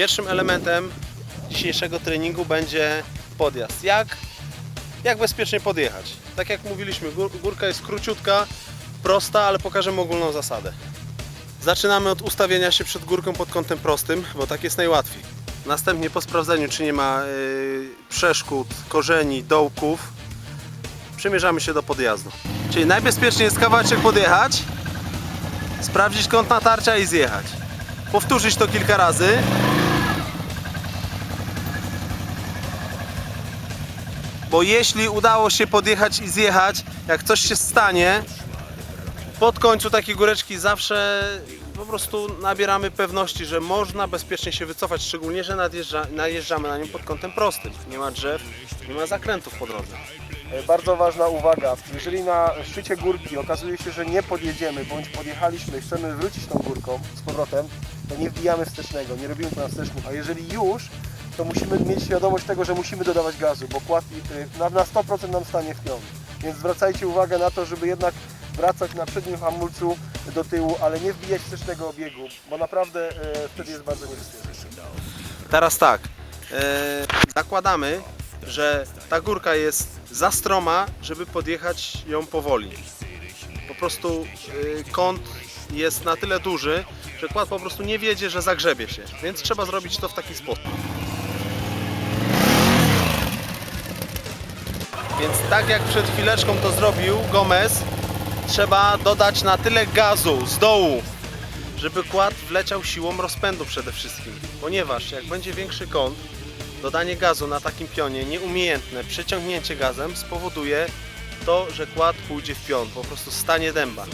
Pierwszym elementem dzisiejszego treningu będzie podjazd. Jak, jak bezpiecznie podjechać? Tak jak mówiliśmy, gór, górka jest króciutka, prosta, ale pokażemy ogólną zasadę. Zaczynamy od ustawienia się przed górką pod kątem prostym, bo tak jest najłatwiej. Następnie po sprawdzeniu, czy nie ma y, przeszkód, korzeni, dołków, przymierzamy się do podjazdu. Czyli najbezpieczniej jest kawałeczek podjechać, sprawdzić kąt natarcia i zjechać. Powtórzyć to kilka razy. Bo jeśli udało się podjechać i zjechać, jak coś się stanie, pod końcu takiej góreczki zawsze po prostu nabieramy pewności, że można bezpiecznie się wycofać, szczególnie, że nadjeżdża, najeżdżamy na nią pod kątem prostym. Nie ma drzew, nie ma zakrętów po drodze. E, Bardzo ważna uwaga. Jeżeli na szczycie górki okazuje się, że nie podjedziemy, bądź podjechaliśmy i chcemy wrócić tą górką z powrotem, to nie wbijamy wstecznego, nie robimy to na wstecznym. A jeżeli już, to musimy mieć świadomość tego, że musimy dodawać gazu, bo kład na, na 100% nam stanie w. Więc zwracajcie uwagę na to, żeby jednak wracać na przednim hamulcu do tyłu, ale nie wbijać wstecznego obiegu, bo naprawdę e, wtedy jest bardzo niebezpieczne. Teraz tak, e, zakładamy, że ta górka jest za stroma, żeby podjechać ją powoli. Po prostu e, kąt jest na tyle duży, że kład po prostu nie wiedzie, że zagrzebie się, więc trzeba zrobić to w taki sposób. Więc tak jak przed chwileczką to zrobił Gomez, trzeba dodać na tyle gazu z dołu, żeby kład wleciał siłą rozpędu przede wszystkim. Ponieważ jak będzie większy kąt, dodanie gazu na takim pionie, nieumiejętne przeciągnięcie gazem spowoduje to, że kład pójdzie w pion, po prostu stanie dęba.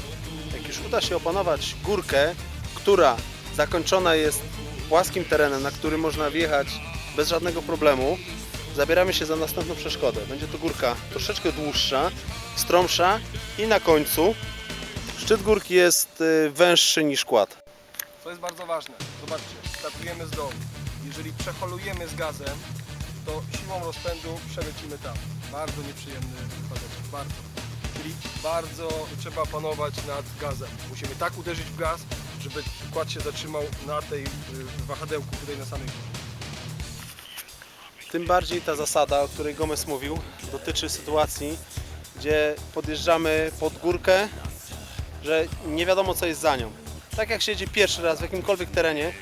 Jak już uda się opanować górkę, która zakończona jest płaskim terenem, na który można wjechać bez żadnego problemu, zabieramy się za następną przeszkodę. Będzie to górka troszeczkę dłuższa, stromsza i na końcu szczyt górki jest y, węższy niż kład. To jest bardzo ważne. Zobaczcie, startujemy z dołu. Jeżeli przeholujemy z gazem, to siłą rozpędu przelecimy tam. Bardzo nieprzyjemny wypadeczek, bardzo. Czyli bardzo trzeba panować nad gazem. Musimy tak uderzyć w gaz, żeby kład się zatrzymał na tej y, wahadełku tutaj na samej górze. Tym bardziej ta zasada, o której Gomez mówił, dotyczy sytuacji, gdzie podjeżdżamy pod górkę, że nie wiadomo co jest za nią. Tak jak się jedzie pierwszy raz w jakimkolwiek terenie,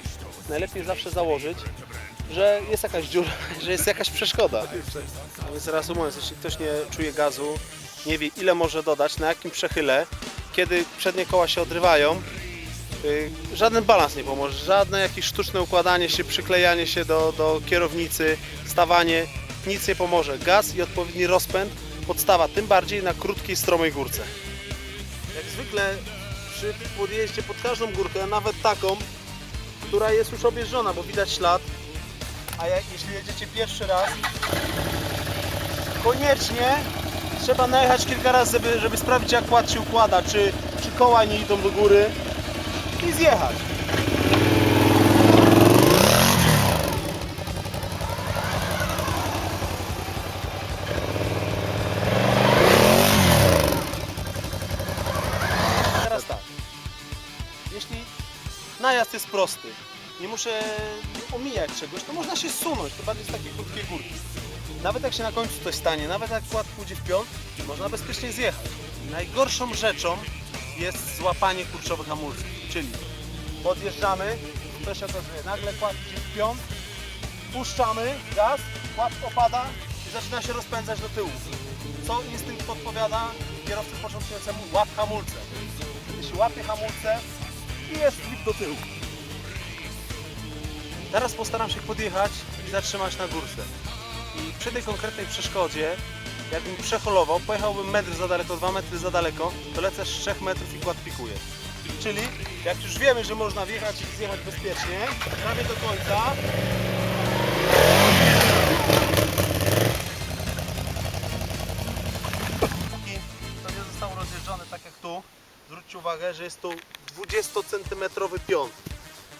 najlepiej zawsze założyć, że jest jakaś dziura, że jest jakaś przeszkoda. A Więc reasumując, jeśli ktoś nie czuje gazu, nie wie ile może dodać, na jakim przechyle, kiedy przednie koła się odrywają, żaden balans nie pomoże, żadne jakieś sztuczne układanie się, przyklejanie się do, do kierownicy, stawanie, nic nie pomoże. Gaz i odpowiedni rozpęd podstawa, tym bardziej na krótkiej, stromej górce. Jak zwykle przy podjeździe pod każdą górkę, nawet taką, która jest już objeżdżona, bo widać ślad, a jak, jeśli jedziecie pierwszy raz, koniecznie trzeba najechać kilka razy, żeby, żeby sprawdzić jak kład się układa, czy, czy koła nie idą do góry i zjechać. Teraz tak. Jeśli najazd jest prosty, nie muszę omijać czegoś, to można się sunąć, to bardziej z takiej krótkiej górki. Nawet jak się na końcu coś stanie, nawet jak kład pójdzie w pion, można bezpiecznie zjechać. Najgorszą rzeczą jest złapanie kurczowych hamulców, czyli podjeżdżamy, to się okazuje, nagle kład idzie puszczamy gaz, kład opada i zaczyna się rozpędzać do tyłu. Co instynkt podpowiada kierowcy początkującemu? Łap hamulce. Wtedy się łapie hamulce i jest flip do tyłu. Teraz postaram się podjechać i zatrzymać na górce. I przy tej konkretnej przeszkodzie, jakbym przeholował, pojechałbym metr za daleko, 2 metry za daleko, to lecę z 3 metrów i kład pikuje. Czyli jak już wiemy, że można wjechać i zjechać bezpiecznie, prawie do końca, to nie zostało rozjeżdżone tak jak tu, zwróćcie uwagę, że jest tu 20 cm pion,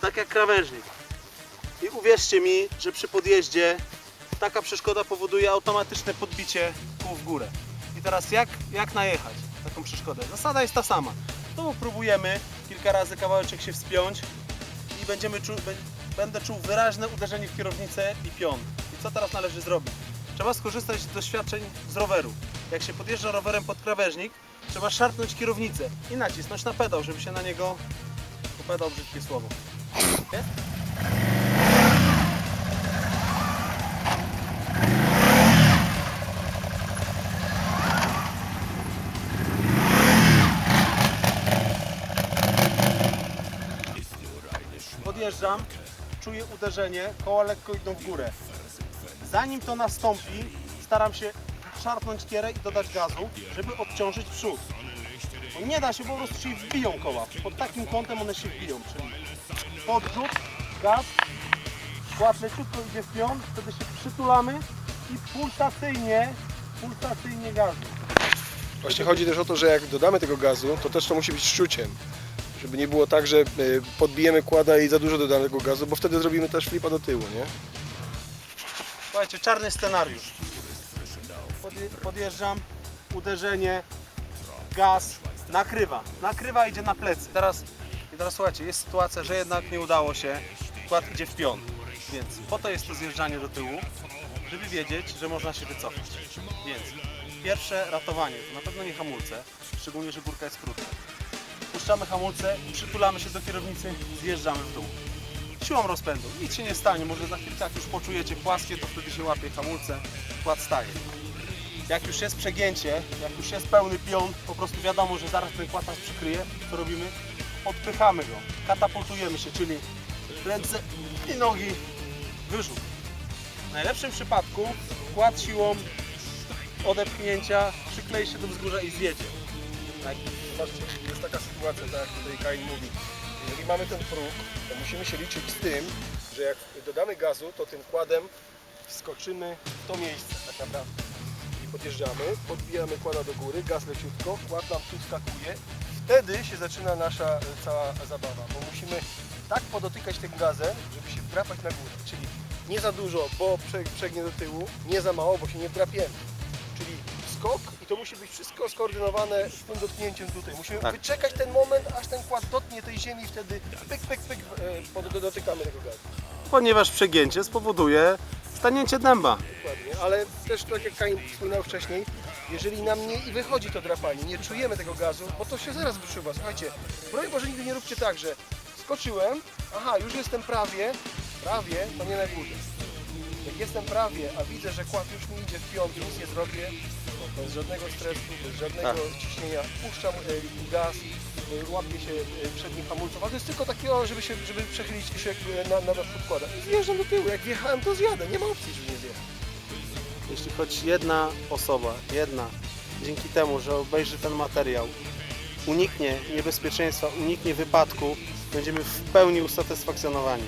tak jak krawężnik. I uwierzcie mi, że przy podjeździe taka przeszkoda powoduje automatyczne podbicie kół w górę. I teraz jak, jak najechać taką przeszkodę? Zasada jest ta sama. To próbujemy kilka razy kawałeczek się wspiąć i będziemy czu- bę- będę czuł wyraźne uderzenie w kierownicę i pion. I co teraz należy zrobić? Trzeba skorzystać z doświadczeń z roweru. Jak się podjeżdża rowerem pod krawężnik, trzeba szarpnąć kierownicę i nacisnąć na pedał, żeby się na niego... Pedał brzydkie słowo. Jest? Podjeżdżam, czuję uderzenie, koła lekko idą w górę. Zanim to nastąpi, staram się szarpnąć kierę i dodać gazu, żeby odciążyć przód. Bo nie da się, po prostu się wbiją koła. Pod takim kątem one się wbiją, czyli podrzut, gaz, kład leciutko idzie w pion, wtedy się przytulamy i pulsacyjnie, pulsacyjnie gazu. Właśnie chodzi też o to, że jak dodamy tego gazu, to też to musi być szczuciem. Żeby nie było tak, że y, podbijemy kłada i za dużo dodamy tego gazu, bo wtedy zrobimy też flipa do tyłu, nie? Słuchajcie, czarny scenariusz. Podje- Podjeżdżam, uderzenie, gaz, nakrywa. Nakrywa idzie na plecy. Teraz, I teraz słuchajcie, jest sytuacja, że jednak nie udało się, kład idzie w pion. Więc po to jest to zjeżdżanie do tyłu, żeby wiedzieć, że można się wycofać. Więc pierwsze ratowanie to na pewno nie hamulce, szczególnie, że górka jest krótka. Puszczamy hamulce, przytulamy się do kierownicy, zjeżdżamy w dół siłą rozpędu. Nic się nie stanie, może za chwilkę jak już poczujecie płaskie, to wtedy się łapie hamulce, kład staje. Jak już jest przegięcie, jak już jest pełny pion, po prostu wiadomo, że zaraz ten kład nas przykryje, co robimy? Odpychamy go, katapultujemy się, czyli ręce i nogi, wyrzut. W najlepszym przypadku kład siłą odepchnięcia przyklei się do wzgórza i zjedzie. Tak? Zobaczcie, jest taka sytuacja, tak jak tutaj Kain mówi. Jeżeli mamy ten próg, to musimy się liczyć z tym, że jak dodamy gazu, to tym kładem wskoczymy w to miejsce tak naprawdę. I podjeżdżamy, podbijamy kłada do góry, gaz leciutko, kład nam tu skakuje. Wtedy się zaczyna nasza e, cała zabawa, bo musimy tak podotykać tym gazem, żeby się wdrapać na górę. Czyli nie za dużo, bo prze- przegnie do tyłu, nie za mało, bo się nie wdrapiemy. Czyli skok i to musi być wszystko skoordynowane z tym dotknięciem tutaj. Musimy Tak. wyczekać ten moment, aż ten kład dotknie tej ziemi i wtedy pyk, pyk, pyk, e, pod- dotykamy tego gazu. Ponieważ przegięcie spowoduje stanięcie dęba. Dokładnie, ale też tak jak Kain wspominał wcześniej, jeżeli nam nie i wychodzi to drapanie, nie czujemy tego gazu, bo to się zaraz wyczuwa. Słuchajcie, broń Boże nigdy nie róbcie tak, że skoczyłem, aha, już jestem prawie, prawie, to nie na górze. Jak jestem prawie, a widzę, że kład już mi idzie w i nic nie zrobię, bez żadnego stresu, bez żadnego Tak. ciśnienia, puszczam e, gaz, e, łapię się e, przednich hamulców, ale to jest tylko takie, o, żeby, się, żeby przechylić się e, na, na podkłada. I zjeżdżam do tyłu, jak wjechałem to zjadę, nie ma opcji, żeby nie zjechać. Jeśli choć jedna osoba, jedna, dzięki temu, że obejrzy ten materiał, uniknie niebezpieczeństwa, uniknie wypadku, będziemy w pełni usatysfakcjonowani.